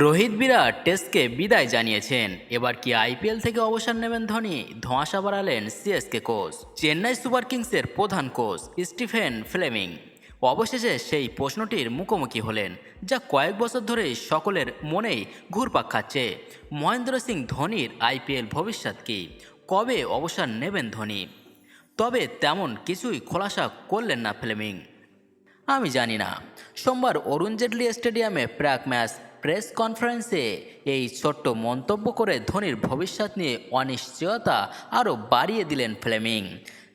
রোহিত বিরাট টেস্টকে বিদায় জানিয়েছেন। এবার কি আইপিএল থেকে অবসর নেবেন ধোনি? ধোঁয়াশা বাড়ালেন সিএসকে কোচ। চেন্নাই সুপার কিংসের প্রধান কোচ স্টিফেন ফ্লেমিং। অবশেষে সেই প্রশ্নটির মুখোমুখি হলেন, যা কয়েক বছর ধরে সকলের মনেই ঘুরপাক খাচ্ছে। মহেন্দ্র সিং ধোনির আইপিএল ভবিষ্যৎ কি? কবে অবসর নেবেন ধোনি? তবে তেমন কিছুই খোলাসা করলেন না ফ্লেমিং। আমি জানি না। সোমবার অরুণ জেটলি স্টেডিয়ামে প্রাক ম্যাচ প্রেস কনফারেন্সে এই ছোট্ট মন্তব্য করে ধোনির ভবিষ্যৎ নিয়ে অনিশ্চয়তা আরও বাড়িয়ে দিলেন ফ্লেমিং।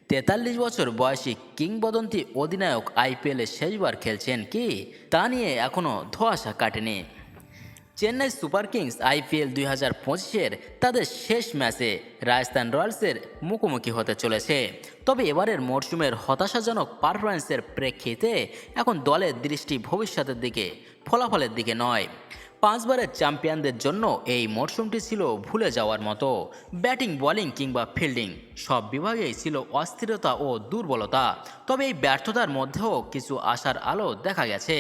তেতাল্লিশ বছর বয়সী কিংবদন্তি অধিনায়ক আইপিএলে শেষবার খেলছেন কি? তা নিয়ে এখনও ধোঁয়াশা কাটেনি। চেন্নাই সুপার কিংস আইপিএল দুই হাজার পঁচিশের তাদের শেষ ম্যাচে রাজস্থান রয়্যালসের মুখোমুখি হতে চলেছে। তবে এবারের মরশুমের হতাশাজনক পারফরমেন্সের প্রেক্ষিতে এখন দলের দৃষ্টি ভবিষ্যতের দিকে, ফলাফলের দিকে নয়। পাঁচবারের চ্যাম্পিয়নদের জন্য এই মরশুমটি ছিল ভুলে যাওয়ার মতো। ব্যাটিং, বোলিং কিংবা ফিল্ডিং, সব বিভাগেই ছিল অস্থিরতা ও দুর্বলতা। তবে এই ব্যর্থতার মধ্যেও কিছু আশার আলো দেখা গেছে,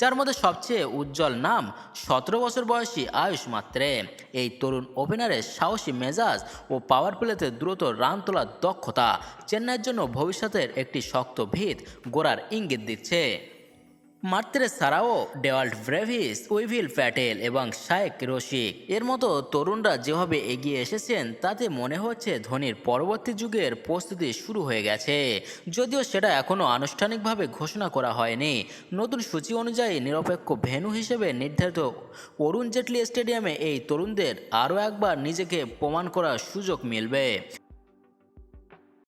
যার মধ্যে সবচেয়ে উজ্জ্বল নাম সতেরো বছর বয়সী আয়ুষ মাত্রে। এই তরুণ ওপেনারের সাহসী মেজাজ ও পাওয়ার প্লেতে দ্রুত রান তোলার দক্ষতা চেন্নাইয়ের জন্য ভবিষ্যতের একটি শক্ত ভিত গোড়ার ইঙ্গিত দিচ্ছে। মাত্রে ছাড়াও ডেওয়াল্ট ব্রেভিস, উইভিল প্যাটেল এবং শায়েক রশিক। এর মতো তরুণরা যেভাবে এগিয়ে এসেছেন, তাতে মনে হচ্ছে ধোনির পরবর্তী যুগের প্রস্তুতি শুরু হয়ে গেছে। যদিও সেটা এখনও আনুষ্ঠানিকভাবে ঘোষণা করা হয়নি, নতুন সূচি অনুযায়ী নিরপেক্ষ ভেন্যু হিসেবে নির্ধারিত অরুণ জেটলি স্টেডিয়ামে এই তরুণদের আরও একবার নিজেকে প্রমাণ করার সুযোগ মিলবে।